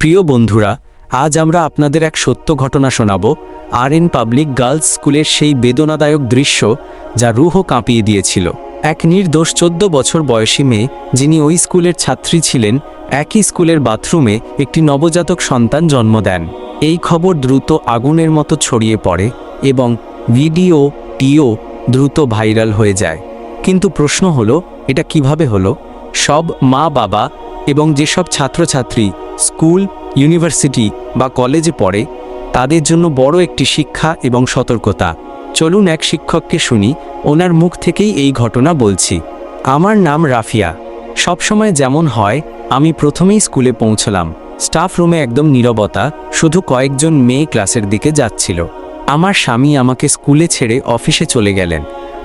প্রিয় বন্ধুরা, আজ আমরা আপনাদের এক সত্য ঘটনা শোনাব আর এন পাবলিক গার্লস স্কুলের সেই বেদনাদায়ক দৃশ্য যা রুহ কাঁপিয়ে দিয়েছিল। এক নির্দোষ চোদ্দ বছর বয়সী মেয়ে, যিনি ওই স্কুলের ছাত্রী ছিলেন, একই স্কুলের বাথরুমে একটি নবজাতক সন্তান জন্ম দেন। এই খবর দ্রুত আগুনের মতো ছড়িয়ে পড়ে এবং ভিডিও, টিও দ্রুত ভাইরাল হয়ে যায়। কিন্তু প্রশ্ন হলো, এটা কীভাবে হলো? সব মা বাবা এবং যেসব ছাত্রছাত্রী স্কুল, ইউনিভার্সিটি বা কলেজে পড়ে, তাদের জন্য বড় একটি শিক্ষা এবং সতর্কতা। চলুন এক শিক্ষককে শুনি, ওনার মুখ থেকেই এই ঘটনা বলছি। আমার নাম রাফিয়া। সবসময় যেমন হয়, আমি প্রথমেই স্কুলে পৌঁছলাম। স্টাফ রুমে একদম নীরবতা, শুধু কয়েকজন মেয়ে ক্লাসের দিকে যাচ্ছিল। আমার স্বামী আমাকে স্কুলে ছেড়ে অফিসে চলে গেলেন,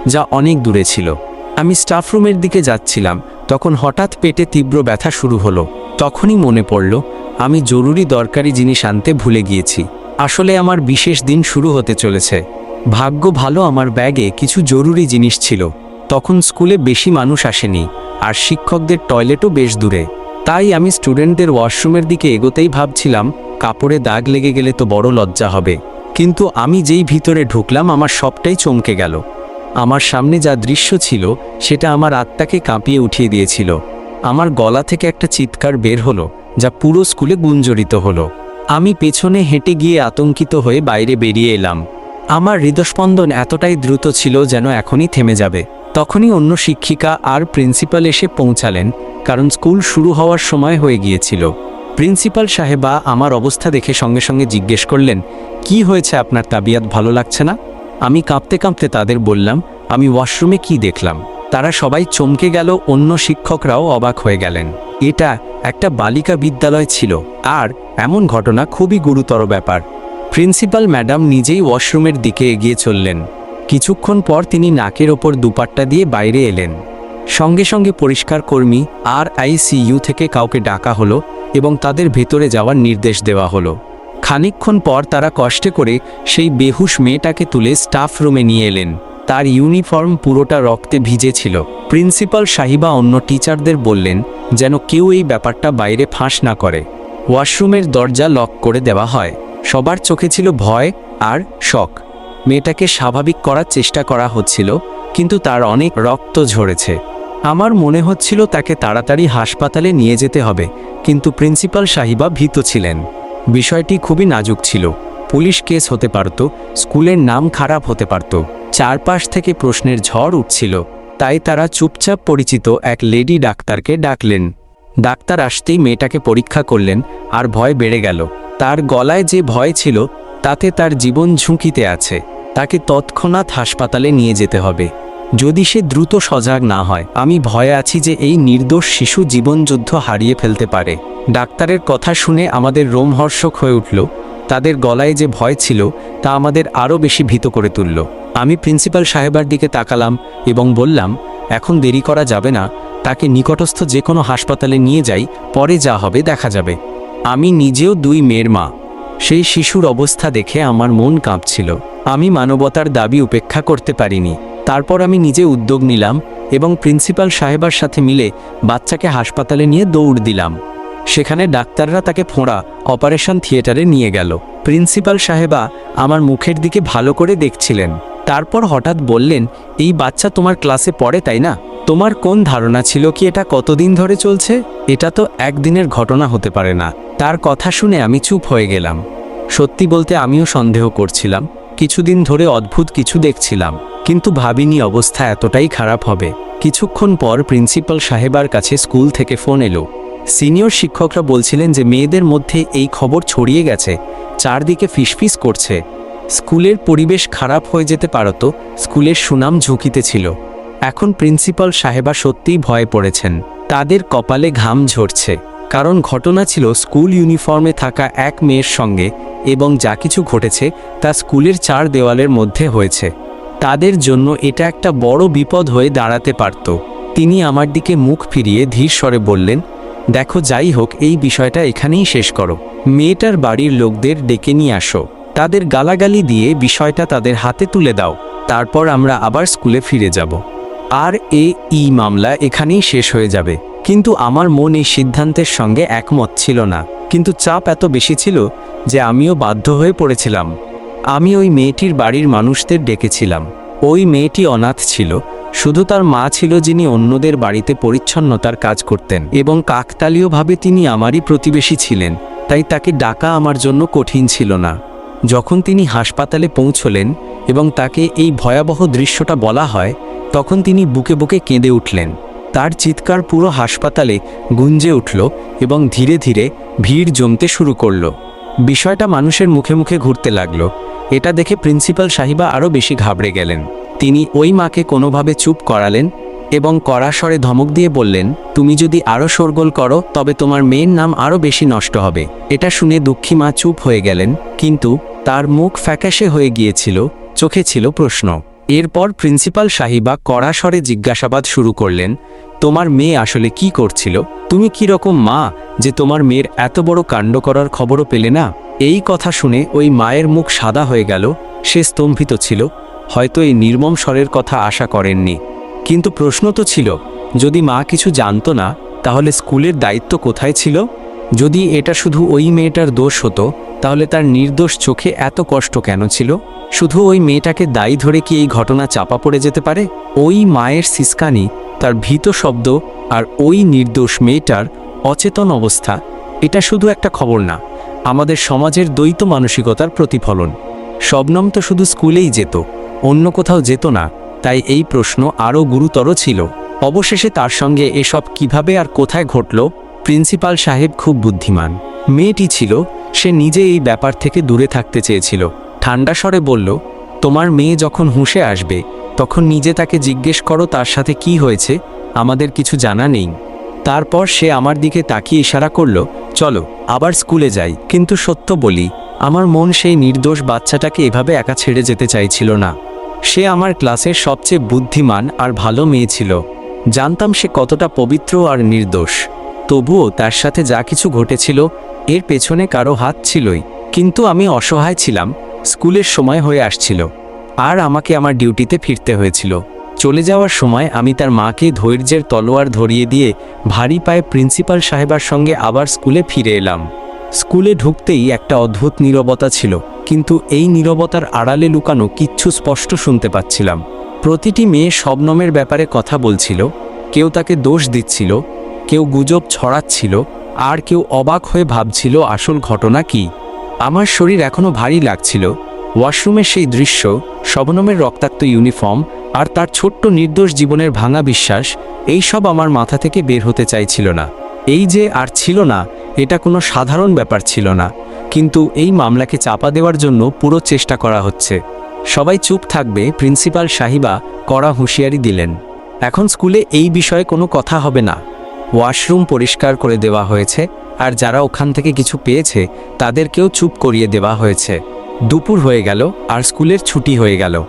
যা অনেক দূরে ছিল। আমি স্টাফ রুমের দিকে যাচ্ছিলাম, তখন হঠাৎ পেটে তীব্র ব্যথা শুরু হলো। তখনই মনে পড়ল, আমি জরুরি দরকারি জিনিস আনতে ভুলে গিয়েছি। আসলে আমার বিশেষ দিন শুরু হতে চলেছে। ভাগ্য ভালো আমার ব্যাগে কিছু জরুরি জিনিস ছিল। তখন স্কুলে বেশি মানুষ আসেনি, আর শিক্ষকদের টয়লেটও বেশ দূরে। তাই আমি স্টুডেন্টদের ওয়াশরুমের দিকে এগোতেই ভাবছিলাম, কাপড়ে দাগ লেগে গেলে তো বড় লজ্জা হবে। কিন্তু আমি যেই ভিতরে ঢুকলাম, আমার সবটাই চমকে গেল। আমার সামনে যা দৃশ্য ছিল, সেটা আমার আত্মাকে কাঁপিয়ে উঠিয়ে দিয়েছিল। আমার গলা থেকে একটা চিৎকার বের হলো, যা পুরো স্কুলে গুঞ্জরিত হলো। আমি পেছনে হেঁটে গিয়ে আতঙ্কিত হয়ে বাইরে বেরিয়ে এলাম। আমার হৃদস্পন্দন এতটাই দ্রুত ছিল যেন এখনই থেমে যাবে। তখনই অন্য শিক্ষিকা আর প্রিন্সিপাল এসে পৌঁছালেন, কারণ স্কুল শুরু হওয়ার সময় হয়ে গিয়েছিল। প্রিন্সিপাল সাহেবা আমার অবস্থা দেখে সঙ্গে সঙ্গে জিজ্ঞেস করলেন, কি হয়েছে আপনার তাবিয়াত ভালো লাগছে না? আমি কাঁপতে কাঁপতে তাদের বললাম, আমি ওয়াশরুমে কি দেখলাম? তারা সবাই চমকে গেল, অন্য শিক্ষকরাও অবাক হয়ে গেলেন। এটা একটা বালিকা বিদ্যালয় ছিল, আর এমন ঘটনা খুবই গুরুতর ব্যাপার। প্রিন্সিপাল ম্যাডাম নিজেই ওয়াশরুমের দিকে এগিয়ে চললেন। কিছুক্ষণ পর তিনি নাকের ওপর দুপাট্টা দিয়ে বাইরে এলেন। সঙ্গে সঙ্গে পরিষ্কার কর্মী আর আইসিইউ থেকে কাউকে ডাকা হলো এবং তাদের ভেতরে যাওয়ার নির্দেশ দেওয়া হলো। খানিকক্ষণ পর তারা কষ্টে করে সেই বেহুশ মেয়েটাকে তুলে স্টাফ রুমে নিয়ে এলেন। তার ইউনিফর্ম পুরোটা রক্তে ভিজে ছিল প্রিন্সিপাল সাহিবা অন্য টিচারদের বললেন, যেন কেউ এই ব্যাপারটা বাইরে ফাঁস না করে। ওয়াশরুমের দরজা লক করে দেওয়া হয়। সবার চোখে ছিল ভয় আর শখ। মেয়েটাকে স্বাভাবিক করার চেষ্টা করা হচ্ছিল, কিন্তু তার অনেক রক্ত ঝরেছে। আমার মনে হচ্ছিল তাকে তাড়াতাড়ি হাসপাতালে নিয়ে যেতে হবে, কিন্তু প্রিন্সিপাল সাহিবা ভীত ছিলেন। বিষয়টি খুবই নাজুক ছিল। পুলিশ কেস হতে পারত, স্কুলের নাম খারাপ হতে পারত। চারপাশ থেকে প্রশ্নের ঝড় উঠছিল, তাই তারা চুপচাপ পরিচিত এক লেডি ডাক্তারকে ডাকলেন। ডাক্তার আসতেই মেয়েটাকে পরীক্ষা করলেন আর ভয় বেড়ে গেল। তার গলায় যে ভয় ছিল, তাতে তার জীবন ঝুঁকিতে আছে। তাকে তৎক্ষণাৎ হাসপাতালে নিয়ে যেতে হবে। যদি সে দ্রুত সজাগ না হয়, আমি ভয়ে আছি যে এই নির্দোষ শিশু জীবনযুদ্ধ হারিয়ে ফেলতে পারে। ডাক্তারের কথা শুনে আমাদের রোমহর্ষক হয়ে উঠল তাদের গলায় যে ভয় ছিল, তা আমাদের আরও বেশি ভীত করে তুলল। আমি প্রিন্সিপাল সাহেবার দিকে তাকালাম এবং বললাম, এখন দেরি করা যাবে না, তাকে নিকটস্থ যে কোনো হাসপাতালে নিয়ে যাই, পরে যা হবে দেখা যাবে। আমি নিজেও দুই মেয়ের মা। সেই শিশুর অবস্থা দেখে আমার মন কাঁপছিল। আমি মানবতার দাবি উপেক্ষা করতে পারিনি। তারপর আমি নিজে উদ্যোগ নিলাম এবং প্রিন্সিপাল সাহেবার সাথে মিলে বাচ্চাকে হাসপাতালে নিয়ে দৌড় দিলাম। সেখানে ডাক্তাররা তাকে ফোঁড়া অপারেশন থিয়েটারে নিয়ে গেল। প্রিন্সিপাল সাহেবা আমার মুখের দিকে ভালো করে দেখছিলেন। তারপর হঠাৎ বললেন, এই বাচ্চা তোমার ক্লাসে পড়ে, তাই না? তোমার কোন ধারণা ছিল কি এটা কতদিন ধরে চলছে? এটা তো একদিনের ঘটনা হতে পারে না। তার কথা শুনে আমি চুপ হয়ে গেলাম। সত্যি বলতে আমিও সন্দেহ করছিলাম। কিছুদিন ধরে অদ্ভুত কিছু দেখছিলাম। কিন্তু ভাবিনি অবস্থা এতটাই খারাপ হবে। কিছুক্ষণ পর প্রিন্সিপাল সাহেবার কাছে স্কুল থেকে ফোন এলো। সিনিয়র শিক্ষকরা বলছিলেন যে মেয়েদের মধ্যে এই খবর ছড়িয়ে গেছে, চারদিকে ফিসফিস করছে। স্কুলের পরিবেশ খারাপ হয়ে যেতে পারত, স্কুলের সুনাম ঝুঁকিতে ছিল। এখন প্রিন্সিপাল সাহেবা সত্যিই ভয়ে পড়েছেন। তাদের কপালে ঘাম ঝরছে। কারণ ঘটনা ছিল স্কুল ইউনিফর্মে থাকা এক মেয়ের সঙ্গে এবং যা কিছু ঘটেছে তা স্কুলের চার দেওয়ালের মধ্যে হয়েছে। তাদের জন্য এটা একটা বড় বিপদ হয়ে দাঁড়াতে পারত। তিনি আমার দিকে মুখ ফিরিয়ে ধীর স্বরে বললেন দেখো যাই হোক, এই বিষয়টা এখানেই শেষ করো। মেয়েটার বাড়ির লোকদের ডেকে নিয়ে আসো। তাদের গালাগালি দিয়ে বিষয়টা তাদের হাতে তুলে দাও। তারপর আমরা আবার স্কুলে ফিরে যাব। আর এ, ই মামলা এখানেই শেষ হয়ে যাবে। কিন্তু আমার মন এই সিদ্ধান্তের সঙ্গে একমত ছিল না। কিন্তু চাপ এত বেশি ছিল যে আমিও বাধ্য হয়ে পড়েছিলাম। আমি ওই মেয়েটির বাড়ির মানুষদের ডেকেছিলাম। ওই মেয়েটি অনাথ ছিল, শুধু তার মা ছিল যিনি অন্যদের বাড়িতে পরিচ্ছন্নতার কাজ করতেন এবং কাকতালীয়ভাবে তিনি আমারই প্রতিবেশী ছিলেন, তাই তাকে ডাকা আমার জন্য কঠিন ছিল না। যখন তিনি হাসপাতালে পৌঁছলেন এবং তাকে এই ভয়াবহ দৃশ্যটা বলা হয়, তখন তিনি বুকে বুকে কেঁদে উঠলেন। তার চিৎকার পুরো হাসপাতালে গুঞ্জে উঠল এবং ধীরে ধীরে ভিড় জমতে শুরু করল। বিষয়টা মানুষের মুখে মুখে ঘুরতে লাগল। এটা দেখে প্রিন্সিপাল সাহিবা আরও বেশি ঘাবড়ে গেলেন। তিনি ওই মাকে কোনোভাবে চুপ করালেন এবং কড়া স্বরে ধমক দিয়ে বললেন, তুমি যদি আরও শোরগোল করো, তবে তোমার মেয়ের নাম আরও বেশি নষ্ট হবে। এটা শুনে দুঃখী মা চুপ হয়ে গেলেন, কিন্তু তার মুখ ফ্যাকাশে হয়ে গিয়েছিল, চোখে ছিল প্রশ্ন। এরপর প্রিন্সিপাল সাহিবা কড়া স্বরে জিজ্ঞাসাবাদ শুরু করলেন তোমার মেয়ে আসলে কি করছিল? তুমি কি রকম মা যে তোমার মেয়ের এত বড় কাণ্ড করার খবরও পেলে না? এই কথা শুনে ওই মায়ের মুখ সাদা হয়ে গেল, সে স্তম্ভিত ছিল, হয়তো এই নির্মম স্বরের কথা আশা করেননি। কিন্তু প্রশ্ন তো ছিল, যদি মা কিছু জানতো না, তাহলে স্কুলের দায়িত্ব কোথায় ছিল? যদি এটা শুধু ওই মেয়েটার দোষ হতো, তাহলে তার নির্দোষ চোখে এত কষ্ট কেন ছিল? শুধু ওই মেয়েটাকে দায়ী ধরে কি এই ঘটনা চাপা পড়ে যেতে পারে? ওই মায়ের সিসকানি তার ভীত শব্দ আর ওই নির্দোষ মেয়েটার অচেতন অবস্থা। এটা শুধু একটা খবর না, আমাদের সমাজের দ্বৈত মানসিকতার প্রতিফলন। শবনম তো শুধু স্কুলেই যেত, অন্য কোথাও যেত না, তাই এই প্রশ্ন আরও গুরুতর ছিল। অবশেষে তার সঙ্গে এসব কীভাবে আর কোথায় ঘটল, প্রিন্সিপাল সাহেব খুব বুদ্ধিমান। মেয়েটি ছিল, সে নিজে এই ব্যাপার থেকে দূরে থাকতে চেয়েছিল। ঠান্ডা স্বরে বলল, তোমার মেয়ে যখন হুঁশে আসবে তখন নিজে তাকে জিজ্ঞেস করো তার সাথে কি হয়েছে, আমাদের কিছু জানা নেই। তারপর সে আমার দিকে তাকিয়ে ইশারা করল, চলো, আবার স্কুলে যাই। কিন্তু সত্য বলি, আমার মন সেই নির্দোষ বাচ্চাটাকে এভাবে একা ছেড়ে যেতে চাইছিল না। সে আমার ক্লাসের সবচেয়ে বুদ্ধিমান আর ভালো মেয়ে ছিল। জানতাম সে কতটা পবিত্র আর নির্দোষ। তবুও তার সাথে যা কিছু ঘটেছিল, এর পেছনে কারও হাত ছিলই। কিন্তু আমি অসহায় ছিলাম, স্কুলের সময় হয়ে আসছিল। আর আমাকে আমার ডিউটিতে ফিরতে হয়েছিল। চলে যাওয়ার সময় আমি তার মাকে ধৈর্যের তলোয়ার ধরিয়ে দিয়ে ভারী পায়ে প্রিন্সিপাল সাহেবার সঙ্গে আবার স্কুলে ফিরে এলাম। স্কুলে ঢুকতেই একটা অদ্ভুত নীরবতা ছিল, কিন্তু এই নীরবতার আড়ালে লুকানো কিচ্ছু স্পষ্ট শুনতে পাচ্ছিলাম। প্রতিটি মেয়ে শবনমের ব্যাপারে কথা বলছিল, কেউ তাকে দোষ দিচ্ছিল, কেউ গুজব ছড়াচ্ছিল, আর কেউ অবাক হয়ে ভাবছিল আসল ঘটনা কি। আমার শরীর এখনও ভারী লাগছিল ওয়াশরুমের সেই দৃশ্য, শবনমের রক্তাক্ত ইউনিফর্ম আর তার ছোট্ট নির্দোষ জীবনের ভাঙা বিশ্বাস, এই সব আমার মাথা থেকে বের হতে চাইছিল না। এই যে আর ছিল না, এটা কোনো সাধারণ ব্যাপার ছিল না। কিন্তু এই মামলাকে চাপা দেওয়ার জন্য পুরো চেষ্টা করা হচ্ছে। সবাই চুপ থাকবে, প্রিন্সিপাল সাহিবা কড়া হুঁশিয়ারি দিলেন। এখন স্কুলে এই বিষয়ে কোনো কথা হবে না। ওয়াশরুম পরিষ্কার করে দেওয়া হয়েছে, আর যারা ওখান থেকে কিছু পেয়েছে, তাদেরকেও চুপ করিয়ে দেওয়া হয়েছে। দুপুর হয়ে গেল আর স্কুলের ছুটি হয়ে গেল।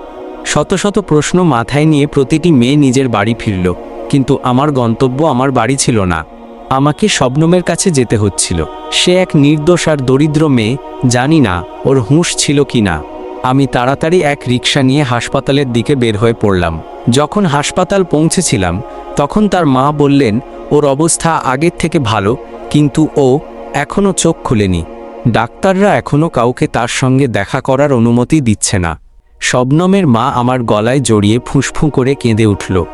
শত শত প্রশ্ন মাথায় নিয়ে প্রতিটি মেয়ে নিজের বাড়ি ফিরল, কিন্তু আমার গন্তব্য আমার বাড়ি ছিল না। আমাকে শবনমের কাছে যেতে হচ্ছিল। সে এক নির্দোষ আর দরিদ্র মেয়ে, জানি না ওর হুঁশ ছিল কি না। আমি তাড়াতাড়ি এক রিক্সা নিয়ে হাসপাতালের দিকে বের হয়ে পড়লাম। যখন হাসপাতাল পৌঁছেছিলাম, তখন তার মা বললেন, ওর অবস্থা আগের থেকে ভালো, কিন্তু ও এখনও চোখ খুলেনি। ডাক্তাররা এখনও কাউকে তার সঙ্গে দেখা করার অনুমতি দিচ্ছে না। শবনমের মা আমার গলায় জড়িয়ে ফুঁসফুঁ করে কেঁদে উঠল।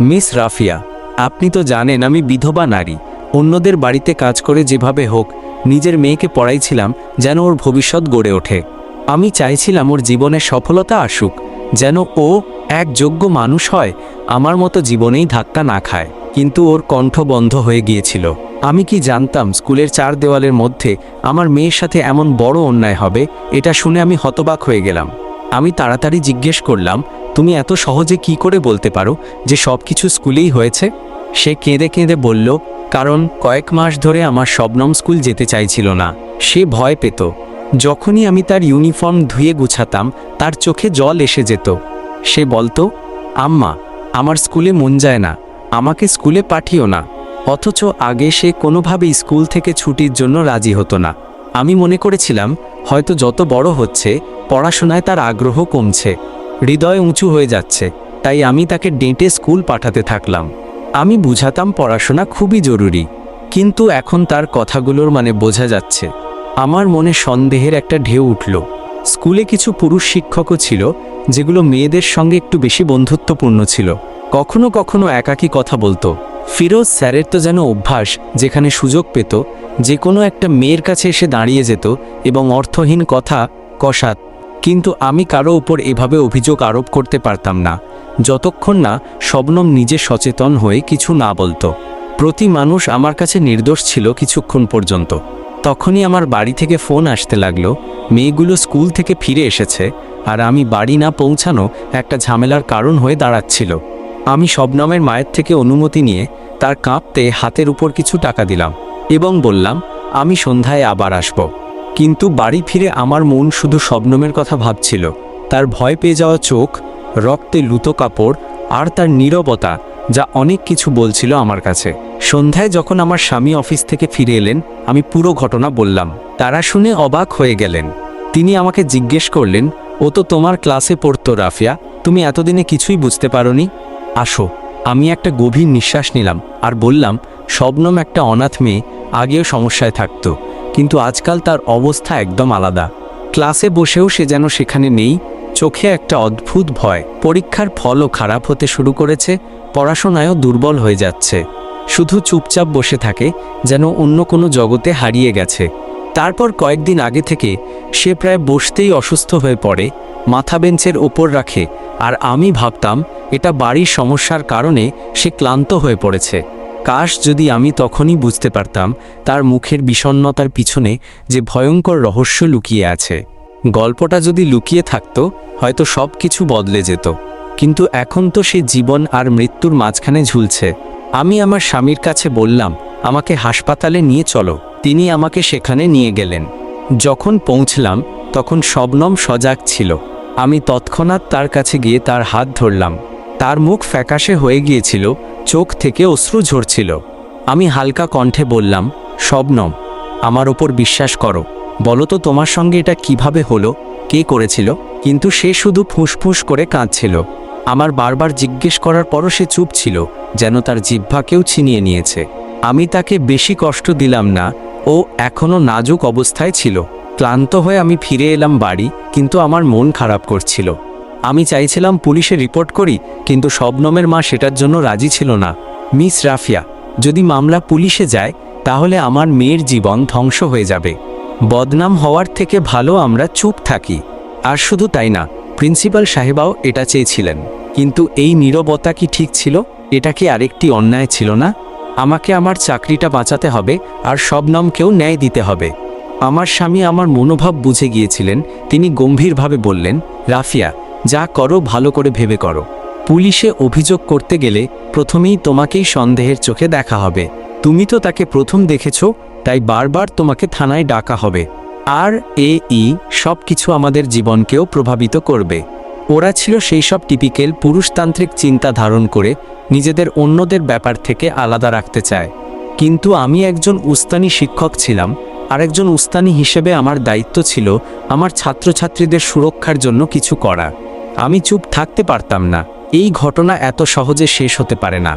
মিস রাফিয়া, আপনি তো জানেন আমি বিধবা নারী। অন্যদের বাড়িতে কাজ করে যেভাবে হোক, নিজের মেয়েকে পড়াইছিলাম যেন ওর ভবিষ্যৎ গড়ে ওঠে। আমি চাইছিলাম ওর জীবনে সফলতা আসুক, যেন ও এক যোগ্য মানুষ হয়, আমার মতো জীবনেই ধাক্কা না খায়। কিন্তু ওর কণ্ঠ বন্ধ হয়ে গিয়েছিল। আমি কি জানতাম স্কুলের চার দেওয়ালের মধ্যে আমার মেয়ের সাথে এমন বড় অন্যায় হবে? এটা শুনে আমি হতবাক হয়ে গেলাম। আমি তাড়াতাড়ি জিজ্ঞেস করলাম, তুমি এত সহজে কি করে বলতে পারো যে সব কিছু স্কুলেই হয়েছে? সে কেঁদে কেঁদে বলল, কারণ কয়েক মাস ধরে আমার শবনম স্কুল যেতে চাইছিল না। সে ভয় পেত। যখনই আমি তার ইউনিফর্ম ধুয়ে গুছাতাম, তার চোখে জল এসে যেত। সে বলতো, আম্মা, আমার স্কুলে মন যায় না। আমাকে স্কুলে পাঠিও না। অথচ আগে সে কোনোভাবেই স্কুল থেকে ছুটির জন্য রাজি হতো না। আমি মনে করেছিলাম, হয়তো যত বড় হচ্ছে, পড়াশোনায় তার আগ্রহ কমছে, হৃদয় উঁচু হয়ে যাচ্ছে, তাই আমি তাকে ডেঁটে স্কুল পাঠাতে থাকলাম। আমি বুঝাতাম পড়াশোনা খুবই জরুরি, কিন্তু এখন তার কথাগুলোর মানে বোঝা যাচ্ছে। আমার মনে সন্দেহের একটা ঢেউ উঠল। স্কুলে কিছু পুরুষ শিক্ষকও ছিল, যেগুলো মেয়েদের সঙ্গে একটু বেশি বন্ধুত্বপূর্ণ ছিল। কখনো কখনো একাকী কথা বলতো। ফিরোজ স্যারের তো যেন অভ্যাস, যেখানে সুযোগ পেত, যে কোনো একটা মেয়ের কাছে এসে দাঁড়িয়ে যেত এবং অর্থহীন কথা কষাত। কিন্তু আমি কারও উপর এভাবে অভিযোগ আরোপ করতে পারতাম না। যতক্ষণ না শবনম নিজে সচেতন হয়ে কিছু না বলতো। প্রতি মানুষ আমার কাছে নির্দোষ ছিল কিছুক্ষণ পর্যন্ত। তখনই আমার বাড়ি থেকে ফোন আসতে লাগল, মেয়েগুলো স্কুল থেকে ফিরে এসেছে আর আমি বাড়ি না পৌঁছানো একটা ঝামেলার কারণ হয়ে দাঁড়াচ্ছিল। আমি শবনমের মায়ের থেকে অনুমতি নিয়ে তার কাঁপতে হাতের উপর কিছু টাকা দিলাম এবং বললাম, আমি সন্ধ্যায় আবার আসব। কিন্তু বাড়ি ফিরে আমার মন শুধু শবনমের কথা ভাবছিল। তার ভয় পেয়ে যাওয়া চোখ, রক্তে লুতো কাপড় আর তার নীরবতা যা অনেক কিছু বলছিল আমার কাছে। সন্ধ্যায় যখন আমার স্বামী অফিস থেকে ফিরে এলেন, আমি পুরো ঘটনা বললাম। তারা শুনে অবাক হয়ে গেলেন। তিনি আমাকে জিজ্ঞেস করলেন, ও তো তোমার ক্লাসে পড়তো, রাফিয়া। তুমি এতদিনে কিছুই বুঝতে পারোনি? আসো। আমি একটা গভীর নিঃশ্বাস নিলাম আর বললাম, শবনম একটা অনাথ মেয়ে, আগেও সমস্যায় থাকতো, কিন্তু আজকাল তার অবস্থা একদম আলাদা। ক্লাসে বসেও সে যেন সেখানে নেই, চোখে একটা অদ্ভুত ভয়। পরীক্ষার ফলও খারাপ হতে শুরু করেছে, পড়াশোনায়ও দুর্বল হয়ে যাচ্ছে। শুধু চুপচাপ বসে থাকে, যেন অন্য কোনো জগতে হারিয়ে গেছে। তারপর কয়েকদিন আগে থেকে সে প্রায় বসতেই অসুস্থ হয়ে পড়ে, মাথা বেঞ্চের ওপর রাখে আর আমি ভাবতাম, এটা বাড়ির সমস্যার কারণে সে ক্লান্ত হয়ে পড়েছে। কাশ যদি আমি তখনই বুঝতে পারতাম, তার মুখের বিষণ্ণতার পিছনে যে ভয়ঙ্কর রহস্য লুকিয়ে আছে। গল্পটা যদি লুকিয়ে থাকতো, হয়তো সব কিছু বদলে যেত। কিন্তু এখন তো সে জীবন আর মৃত্যুর মাঝখানে ঝুলছে। আমি আমার স্বামীর কাছে বললাম, আমাকে হাসপাতালে নিয়ে চলো। তিনি আমাকে সেখানে নিয়ে গেলেন। যখন পৌঁছলাম, তখন শবনম সজাগ ছিল। আমি তৎক্ষণাৎ তার কাছে গিয়ে তার হাত ধরলাম। তার মুখ ফ্যাকাশে হয়ে গিয়েছিল, চোখ থেকে অশ্রু ঝরছিল। আমি হালকা কণ্ঠে বললাম, শবনম, আমার ওপর বিশ্বাস করো। বলো তো তোমার সঙ্গে এটা কীভাবে হলো? কে করেছিল? কিন্তু সে শুধু ফুঁসফুঁস করে কাঁদছিল। আমার বারবার জিজ্ঞেস করার পরও সে চুপ ছিল, যেন তার জিহ্বাকেও ছিনিয়ে নিয়েছে। আমি তাকে বেশি কষ্ট দিলাম না, ও এখনও নাজুক অবস্থায় ছিল। ক্লান্ত হয়ে আমি ফিরে এলাম বাড়ি, কিন্তু আমার মন খারাপ করছিল। আমি চাইছিলাম পুলিশে রিপোর্ট করি, কিন্তু শবনমের মা সেটার জন্য রাজি ছিল না। মিস রাফিয়া, যদি মামলা পুলিশে যায়, তাহলে আমার মেয়ের জীবন ধ্বংস হয়ে যাবে। বদনাম হওয়ার থেকে ভালো আমরা চুপ থাকি। আর শুধু তাই না, প্রিন্সিপাল সাহেবাও এটা চেয়েছিলেন। কিন্তু এই নীরবতা কি ঠিক ছিল? এটা কি আরেকটি অন্যায় ছিল না? আমাকে আমার চাকরিটা বাঁচাতে হবে, আর শবনমকেও ন্যায় দিতে হবে। আমার স্বামী আমার মনোভাব বুঝে গিয়েছিলেন। তিনি গম্ভীরভাবে বললেন, রাফিয়া, যা করো ভালো করে ভেবে করো। পুলিশে অভিযোগ করতে গেলে প্রথমেই তোমাকেই সন্দেহের চোখে দেখা হবে। তুমি তো তাকে প্রথম দেখেছ, তাই বারবার তোমাকে থানায় ডাকা হবে। আর, এ, ই সব কিছু আমাদের জীবনকেও প্রভাবিত করবে। ওরা ছিল সেই সব টিপিক্যাল পুরুষতান্ত্রিক চিন্তা ধারণ করে নিজেদের অন্যদের ব্যাপার থেকে আলাদা রাখতে চায়। কিন্তু আমি একজন উস্তানি শিক্ষক ছিলাম আর একজন উস্তানি হিসেবে আমার দায়িত্ব ছিল আমার ছাত্রছাত্রীদের সুরক্ষার জন্য কিছু করা। আমি চুপ থাকতে পারতাম না। এই ঘটনা এত সহজে শেষ হতে পারে না।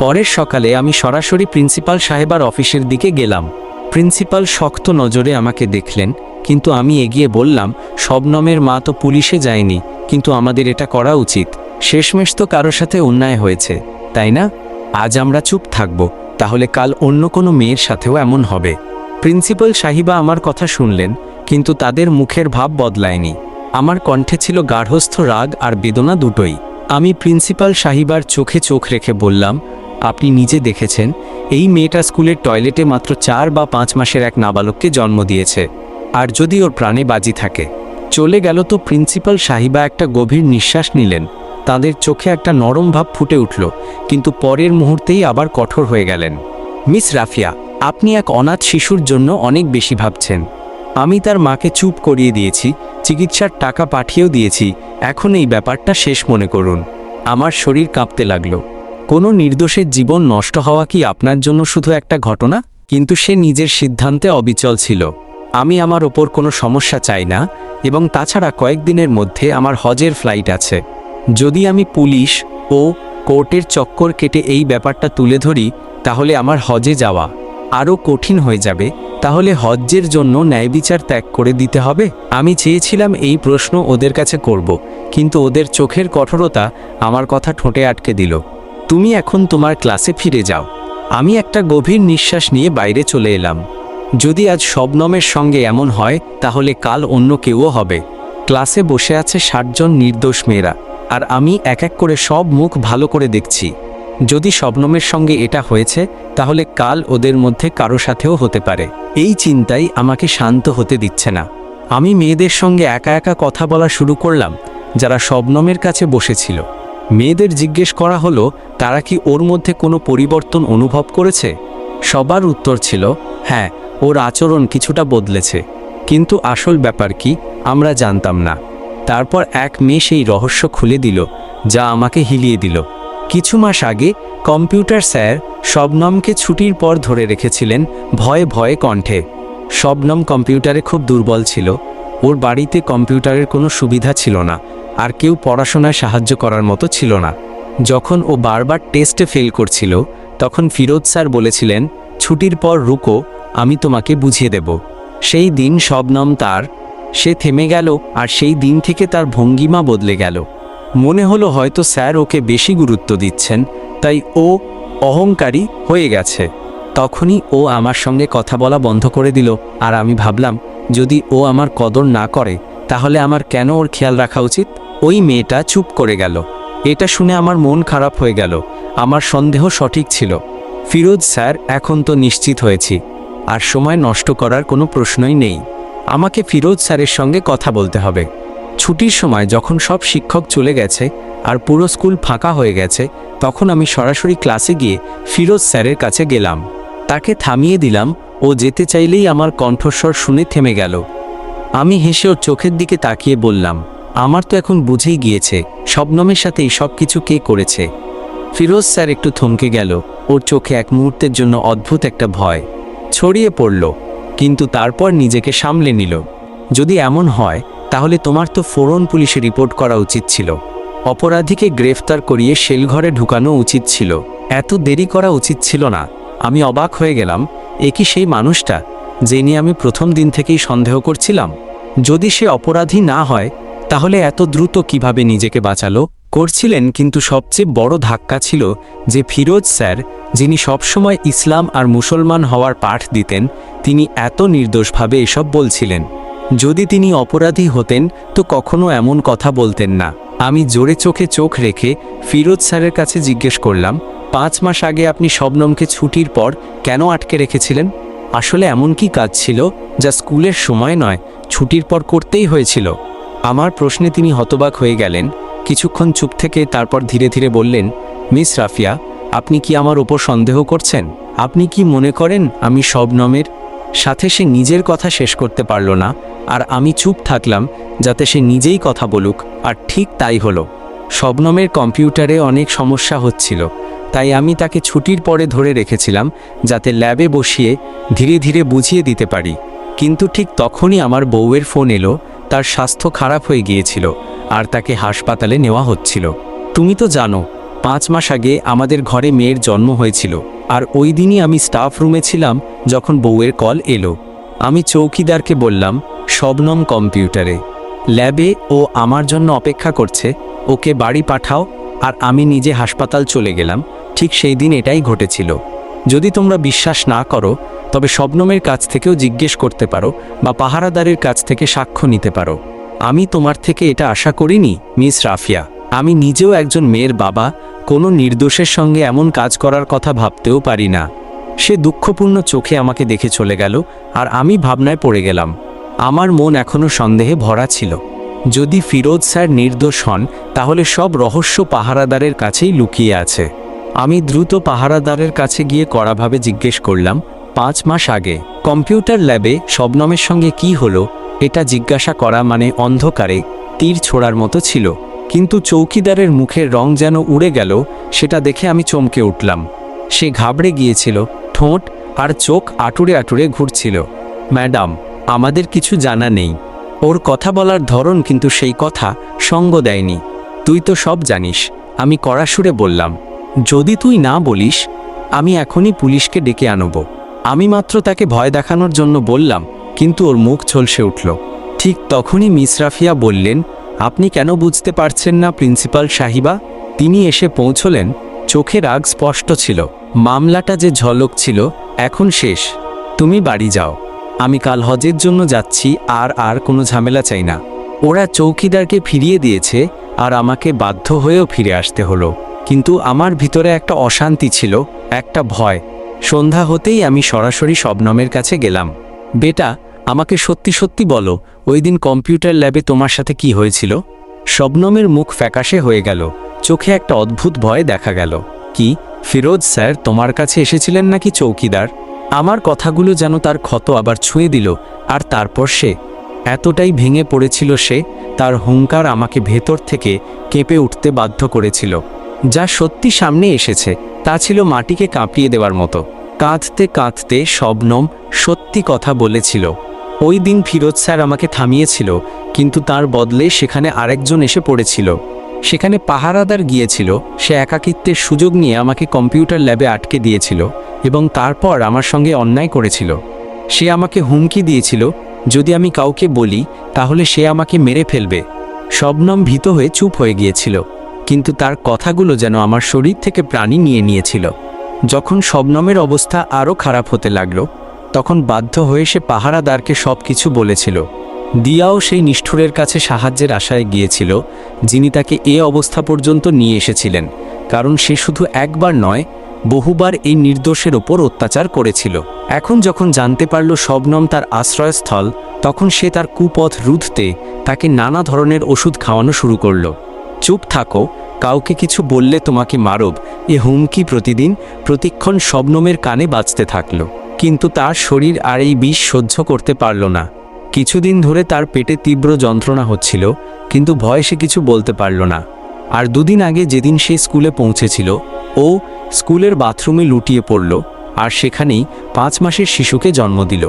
পরের সকালে আমি সরাসরি প্রিন্সিপাল সাহেবার অফিসের দিকে গেলাম। প্রিন্সিপাল শক্ত নজরে আমাকে দেখলেন, কিন্তু আমি এগিয়ে বললাম শবনমের মা তো পুলিশে যায়নি, কিন্তু আমাদের এটা করা উচিত। শেষমেশ তো কারোর সাথে অন্যায় হয়েছে, তাই না? আজ আমরা চুপ থাকব, তাহলে কাল অন্য কোনো মেয়ের সাথেও এমন হবে। প্রিন্সিপাল সাহিবা আমার কথা শুনলেন, কিন্তু তাদের মুখের ভাব বদলায়নি। আমার কণ্ঠে ছিল গার্হস্থ রাগ আর বেদনা দুটোই। আমি প্রিন্সিপাল সাহিবার চোখে চোখ রেখে বললাম, আপনি নিজে দেখেছেন, এই মেয়েটা স্কুলের টয়লেটে মাত্র চার বা পাঁচ মাসের এক নাবালককে জন্ম দিয়েছে, আর যদি ওর প্রাণে বাজি থাকে? চলে গেল তো প্রিন্সিপাল সাহিবা একটা গভীর নিঃশ্বাস নিলেন। তাদের চোখে একটা নরম ভাব ফুটে উঠল, কিন্তু পরের মুহূর্তেই আবার কঠোর হয়ে গেলেন। মিস রাফিয়া আপনি এক অনাথ শিশুর জন্য অনেক বেশি ভাবছেন। আমি তার মাকে চুপ করিয়ে দিয়েছি, চিকিৎসার টাকা পাঠিয়েও দিয়েছি, এখন এই ব্যাপারটা শেষ মনে করুন। আমার শরীর কাঁপতে লাগল। কোনো নির্দোষের জীবন নষ্ট হওয়া কি আপনার জন্য শুধু একটা ঘটনা? কিন্তু সে নিজের সিদ্ধান্তে অবিচল ছিল। আমি আমার ওপর কোনো সমস্যা চাই না, এবং তাছাড়া কয়েকদিনের মধ্যে আমার হজের ফ্লাইট আছে। যদি আমি পুলিশ ও কোর্টের চক্কর কেটে এই ব্যাপারটা তুলে ধরি, তাহলে আমার হজে যাওয়া আরও কঠিন হয়ে যাবে, তাহলে হজ্জের জন্য ন্যায় বিচার ত্যাগ করে দিতে হবে? আমি চেয়েছিলাম এই প্রশ্ন ওদের কাছে করব, কিন্তু ওদের চোখের কঠোরতা আমার কথা ঠোঁটে আটকে দিল। তুমি এখন তোমার ক্লাসে ফিরে যাও। আমি একটা গভীর নিঃশ্বাস নিয়ে বাইরে চলে এলাম। যদি আজ শবনমের সঙ্গে এমন হয়, তাহলে কাল অন্য কেউও হবে। ক্লাসে বসে আছে ষাটজন নির্দোষ মেয়েরা, আর আমি এক এক করে সব মুখ ভালো করে দেখছি। যদি শবনমের সঙ্গে এটা হয়েছে, তাহলে কাল ওদের মধ্যে কারও সাথেও হতে পারে। এই চিন্তাই আমাকে শান্ত হতে দিচ্ছে না। আমি মেয়েদের সঙ্গে একা একা কথা বলা শুরু করলাম, যারা শবনমের কাছে বসেছিল। মেয়েদের জিজ্ঞেস করা হলো, তারা কি ওর মধ্যে কোনো পরিবর্তন অনুভব করেছে? সবার উত্তর ছিল হ্যাঁ ওর আচরণ কিছুটা বদলেছে। কিন্তু আসল ব্যাপার কি, আমরা জানতাম না। তারপর এক মেয়ে সেই রহস্য খুলে দিল, যা আমাকে হিলিয়ে দিল। কিছু মাস আগে কম্পিউটার স্যার শবনমকে ছুটির পর ধরে রেখেছিলেন ভয়ে ভয়ে কণ্ঠে। শবনম কম্পিউটারে খুব দুর্বল ছিল। ওর বাড়িতে কম্পিউটারের কোনো সুবিধা ছিল না, আর কেউ পড়াশোনায় সাহায্য করার মতো ছিল না। যখন ও বারবার টেস্টে ফেল করছিল, তখন ফিরোজ স্যার বলেছিলেন, ছুটির পর রুকো, আমি তোমাকে বুঝিয়ে দেব। সেই দিন শবনম তার, সে থেমে গেল, আর সেই দিন থেকে তার ভঙ্গিমা বদলে গেল। মনে হলো হয়তো স্যার ওকে বেশি গুরুত্ব দিচ্ছেন, তাই ও অহংকারী হয়ে গেছে। তখনই ও আমার সঙ্গে কথা বলা বন্ধ করে দিল, আর আমি ভাবলাম, যদি ও আমার কদর না করে, তাহলে আমার কেন ওর খেয়াল রাখা উচিত? ওই মেয়েটা চুপ করে গেল। এটা শুনে আমার মন খারাপ হয়ে গেল। আমার সন্দেহ সঠিক ছিল। ফিরোজ স্যার, এখন তো নিশ্চিত হয়েছি। আর সময় নষ্ট করার কোনো প্রশ্নই নেই। আমাকে ফিরোজ স্যারের সঙ্গে কথা বলতে হবে। ছুটির সময় যখন সব শিক্ষক চলে গেছে আর পুরো স্কুল ফাঁকা হয়ে গেছে, তখন আমি সরাসরি ক্লাসে গিয়ে ফিরোজ স্যারের কাছে গেলাম। তাকে থামিয়ে দিলাম, ও যেতে চাইলেই আমার কণ্ঠস্বর শুনে থেমে গেল। আমি হেসে ওর চোখের দিকে তাকিয়ে বললাম, আমার তো এখন বুঝেই গিয়েছে, শবনমের সাথে এই সব কিছু কে করেছে? ফিরোজ স্যার একটু থমকে গেল, ওর চোখে এক মুহূর্তের জন্য অদ্ভুত একটা ভয়। ছড়িয়ে পড়ল, কিন্তু তারপর নিজেকে সামলে নিল। যদি এমন হয় তাহলে তোমার তো ফোরন পুলিশে রিপোর্ট করা উচিত ছিল। অপরাধীকে গ্রেফতার করিয়ে সেলঘরে ঢুকানো উচিত ছিল। এত দেরি করা উচিত ছিল না। আমি অবাক হয়ে গেলাম, এ কি সেই মানুষটা, যে নিয়ে আমি প্রথম দিন থেকেই সন্দেহ করছিলাম? যদি সে অপরাধী না হয়, তাহলে এত দ্রুত কীভাবে নিজেকে বাঁচালো? করছিলেন কিন্তু সবচেয়ে বড় ধাক্কা ছিল যে ফিরোজ স্যার, যিনি সবসময় ইসলাম আর মুসলমান হওয়ার পাঠ দিতেন, তিনি এত নির্দোষভাবে এসব বলছিলেন। যদি তিনি অপরাধী হতেন, তো কখনো এমন কথা বলতেন না। আমি জোরে চোখে চোখ রেখে ফিরোজ স্যারের কাছে জিজ্ঞেস করলাম, পাঁচ মাস আগে আপনি শবনমকে ছুটির পর কেন আটকে রেখেছিলেন? আসলে এমন কি কাজ ছিল যা স্কুলের সময় নয়, ছুটির পর করতেই হয়েছিল? আমার প্রশ্নে তিনি হতবাক হয়ে গেলেন। কিছুক্ষণ চুপ থেকে তারপর ধীরে ধীরে বললেন, মিস রাফিয়া, আপনি কি আমার ওপর সন্দেহ করছেন? আপনি কি মনে করেন আমি শবনমের সাথে সে নিজের কথা শেষ করতে পারল না, আর আমি চুপ থাকলাম যাতে সে নিজেই কথা বলুক, আর ঠিক তাই হলো। শবনমের কম্পিউটারে অনেক সমস্যা হচ্ছিল, তাই আমি তাকে ছুটির পরে ধরে রেখেছিলাম যাতে ল্যাবে বসিয়ে ধীরে ধীরে বুঝিয়ে দিতে পারি। কিন্তু ঠিক তখনই আমার বউয়ের ফোন এলো, তার স্বাস্থ্য খারাপ হয়ে গিয়েছিল, আর তাকে হাসপাতালে নেওয়া হচ্ছিল। তুমি তো জানো, পাঁচ মাস আগে আমাদের ঘরে মেয়ের জন্ম হয়েছিল। আর ওই দিনই আমি স্টাফ রুমে ছিলাম যখন বউয়ের কল এলো। আমি চৌকিদারকে বললাম, শবনম কম্পিউটারে ল্যাবে ও আমার জন্য অপেক্ষা করছে, ওকে বাড়ি পাঠাও, আর আমি নিজে হাসপাতাল চলে গেলাম। ঠিক সেই দিন এটাই ঘটেছিল। যদি তোমরা বিশ্বাস না করো, তবে শবনমের কাছ থেকেও জিজ্ঞেস করতে পারো বা পাহারাদারের কাছ থেকে সাক্ষ্য নিতে পারো। আমি তোমার থেকে এটা আশা করিনি, মিস রাফিয়া। আমি নিজেও একজন মেয়ের বাবা কোনো নির্দোষের সঙ্গে এমন কাজ করার কথা ভাবতেও পারি না। সে দুঃখপূর্ণ চোখে আমাকে দেখে চলে গেল আর আমি ভাবনায় পড়ে গেলাম। আমার মন এখনও সন্দেহে ভরা ছিল। যদি ফিরোজ স্যার নির্দোষ হন, তাহলে সব রহস্য পাহারাদারের কাছেই লুকিয়ে আছে। আমি দ্রুত পাহারাদারের কাছে গিয়ে কড়াভাবে জিজ্ঞেস করলাম, পাঁচ মাস আগে কম্পিউটার ল্যাবে শবনমের সঙ্গে কি হলো? এটা জিজ্ঞাসা করা মানে অন্ধকারে তীর ছোড়ার মতো ছিল। কিন্তু চৌকিদারের মুখের রং যেন উড়ে গেল, সেটা দেখে আমি চমকে উঠলাম। সে ঘাবড়ে গিয়েছিল, ঠোঁট আর চোখ আটুরে আটুরে ঘুরছিল। ম্যাডাম, আমাদের কিছু জানা নেই। ওর কথা বলার ধরন কিন্তু সেই কথা, সঙ্গ দেয়নি। তুই তো সব জানিস, আমি কড়া সুরে বললাম। যদি তুই না বলিস, আমি এখনই পুলিশকে ডেকে আনব। আমি মাত্র তাকে ভয় দেখানোর জন্য বললাম, কিন্তু ওর মুখ ঝলসে উঠল। ঠিক তখনই মিস রাফিয়া বললেন আপনি কেন বুঝতে পারছেন না, প্রিন্সিপাল সাহিবা? তিনি এসে পৌঁছলেন, চোখে রাগ স্পষ্ট ছিল। মামলাটা যে ঝলক ছিল, এখন শেষ। তুমি বাড়ি যাও। আমি কাল হজের জন্য যাচ্ছি, আর আর কোনো ঝামেলা চাই না। ওরা চৌকিদারকে ফিরিয়ে দিয়েছে, আর আমাকে বাধ্য হয়েও ফিরে আসতে হলো। কিন্তু আমার ভিতরে একটা অশান্তি ছিল, একটা ভয়। সন্ধ্যা হতেই আমি সরাসরি শবনমের কাছে গেলাম। বেটা, আমাকে সত্যি সত্যি বলো ওই দিন কম্পিউটার ল্যাবে তোমার সাথে কি হয়েছিল? শবনমের মুখ ফ্যাকাশে হয়ে গেল। চোখে একটা অদ্ভুত ভয় দেখা গেল। কি? ফিরোজ স্যার, তোমার কাছে এসেছিলেন নাকি চৌকিদার? আমার কথাগুলো যেন তার ক্ষত আবার ছুঁয়ে দিল, আর তারপর সে? এতটাই ভেঙে পড়েছিল সে, তার হুঙ্কার আমাকে ভেতর থেকে কেঁপে উঠতে বাধ্য করেছিল। যা সত্যি সামনে এসেছে, তা ছিল মাটিকে কাঁপিয়ে দেওয়ার মতো। কাঁদতে কাঁদতে শবনম সত্যি কথা বলেছিল। ওই দিন ফিরোজ স্যার আমাকে থামিয়েছিল, কিন্তু তার বদলে সেখানে আরেকজন এসে পড়েছিল। সেখানে পাহারাদার গিয়েছিল, সে একাকিত্বের সুযোগ নিয়ে আমাকে কম্পিউটার ল্যাবে আটকে দিয়েছিল এবং তারপর আমার সঙ্গে অন্যায় করেছিল। সে আমাকে হুমকি দিয়েছিল, যদি আমি কাউকে বলি, তাহলে সে আমাকে মেরে ফেলবে। শবনম ভীত হয়ে চুপ হয়ে গিয়েছিল, কিন্তু তার কথাগুলো যেন আমার শরীর থেকে প্রাণী নিয়ে নিয়েছিল। যখন শবনমের অবস্থা আরও খারাপ হতে লাগল তখন বাধ্য হয়ে সে পাহারাদারকে সব কিছু বলেছিল। দিয়াও সেই নিষ্ঠুরের কাছে সাহায্যের আশায় গিয়েছিল, যিনি তাকে এ অবস্থা পর্যন্ত নিয়ে এসেছিলেন, কারণ সে শুধু একবার নয়, বহুবার এই নির্দোষের ওপর অত্যাচার করেছিল। এখন যখন জানতে পারল শবনম তার আশ্রয়স্থল, তখন সে তার কুপথ রুধতে তাকে নানা ধরনের ওষুধ খাওয়ানো শুরু করল। চুপ থাকো, কাউকে কিছু বললে তোমাকে মারব, এ হুমকি প্রতিদিন প্রতিক্ষণ শবনমের কানে বাজতে থাকল। কিন্তু তার শরীর আর এই বিষ সহ্য করতে পারল না। কিছুদিন ধরে তার পেটে তীব্র যন্ত্রণা হচ্ছিল, কিন্তু ভয় সে কিছু বলতে পারল না। আর দুদিন আগে যেদিন সে স্কুলে পৌঁছেছিল, ও স্কুলের বাথরুমে লুটিয়ে পড়ল আর সেখানেই পাঁচ মাসের শিশুকে জন্ম দিল।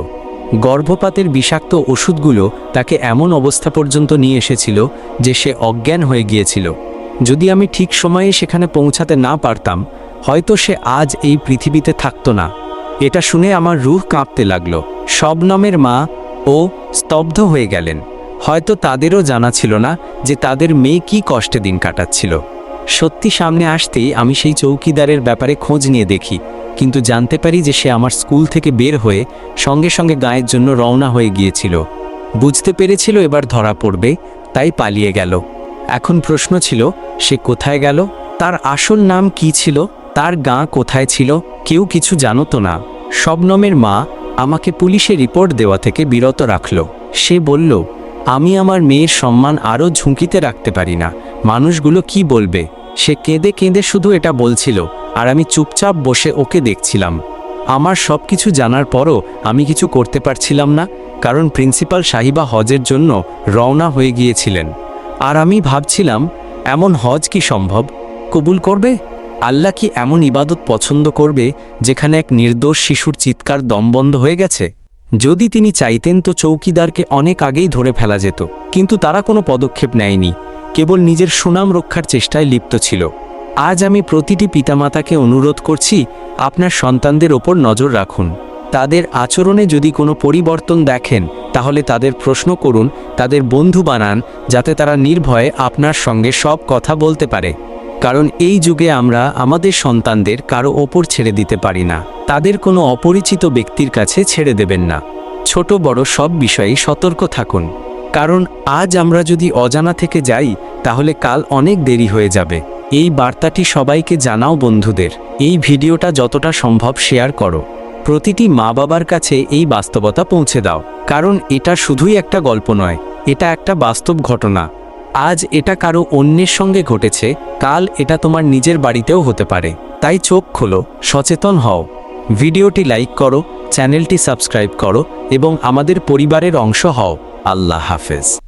গর্ভপাতের বিষাক্ত ওষুধগুলো তাকে এমন অবস্থা পর্যন্ত নিয়ে এসেছিল যে সে অজ্ঞান হয়ে গিয়েছিল। যদি আমি ঠিক সময়ে সেখানে পৌঁছাতে না পারতাম, হয়তো সে আজ এই পৃথিবীতে থাকতো না। এটা শুনে আমার রুহ কাঁপতে লাগল। শবনমের মা ও স্তব্ধ হয়ে গেলেন। হয়তো তাদেরও জানা ছিল না যে তাদের মেয়ে কি কষ্টে দিন কাটাচ্ছিল। সত্যি সামনে আসতেই আমি সেই চৌকিদারের ব্যাপারে খোঁজ নিয়ে দেখি, কিন্তু জানতে পারি যে সে আমার স্কুল থেকে বের হয়ে সঙ্গে সঙ্গে গায়ের জন্য রওনা হয়ে গিয়েছিল। বুঝতে পেরেছিল এবার ধরা পড়বে, তাই পালিয়ে গেল। এখন প্রশ্ন ছিল, সে কোথায় গেল? তার আসল নাম কি ছিল? তার গাঁ কোথায় ছিল কেউ কিছু জানতো না। শবনমের মা আমাকে পুলিশে রিপোর্ট দেওয়া থেকে বিরত রাখল। সে বলল, আমি আমার মেয়ের সম্মান আরও ঝুঁকিতে রাখতে পারি না। মানুষগুলো কি বলবে? সে কেঁদে কেঁদে শুধু এটা বলছিল, আর আমি চুপচাপ বসে ওকে দেখছিলাম। আমার সব কিছু জানার পরও আমি কিছু করতে পারছিলাম না, কারণ প্রিন্সিপাল সাহিবা হজের জন্য রওনা হয়ে গিয়েছিলেন। আর আমি ভাবছিলাম, এমন হজ কি সম্ভব? কবুল করবে? আল্লাহ কি এমন ইবাদত পছন্দ করবে যেখানে এক নির্দোষ শিশুর চিৎকার দমবন্ধ হয়ে গেছে? যদি তিনি চাইতেন তো চৌকিদারকে অনেক আগেই ধরে ফেলা যেত, কিন্তু তারা কোনো পদক্ষেপ নেয়নি, কেবল নিজের সুনাম রক্ষার চেষ্টায় লিপ্ত ছিল। আজ আমি প্রতিটি পিতামাতাকে অনুরোধ করছি, আপনার সন্তানদের ওপর নজর রাখুন। তাদের আচরণে যদি কোনো পরিবর্তন দেখেন, তাহলে তাদের প্রশ্ন করুন, তাদের বন্ধু বানান, যাতে তারা নির্ভয়ে আপনার সঙ্গে সব কথা বলতে পারে। কারণ এই যুগে আমরা আমাদের সন্তানদের কারও ওপর ছেড়ে দিতে পারি না। তাদের কোনো অপরিচিত ব্যক্তির কাছে ছেড়ে দেবেন না। ছোট বড় সব বিষয়ে সতর্ক থাকুন। কারণ আজ আমরা যদি অজানা থেকে যাই, তাহলে কাল অনেক দেরি হয়ে যাবে। এই বার্তাটি সবাইকে জানাও বন্ধুদের। এই ভিডিওটা যতটা সম্ভব শেয়ার করো। প্রতিটি মা বাবার কাছে এই বাস্তবতা পৌঁছে দাও। কারণ এটা শুধুই একটা গল্প নয়, এটা একটা বাস্তব ঘটনা। আজ এটা কারও অন্যের সঙ্গে ঘটেছে, কাল এটা তোমার নিজের বাড়িতেও হতে পারে। তাই চোখ খোলো, সচেতন হও। ভিডিওটি লাইক করো, চ্যানেলটি সাবস্ক্রাইব করো এবং আমাদের পরিবারের অংশ হও। আল্লাহ হাফেজ।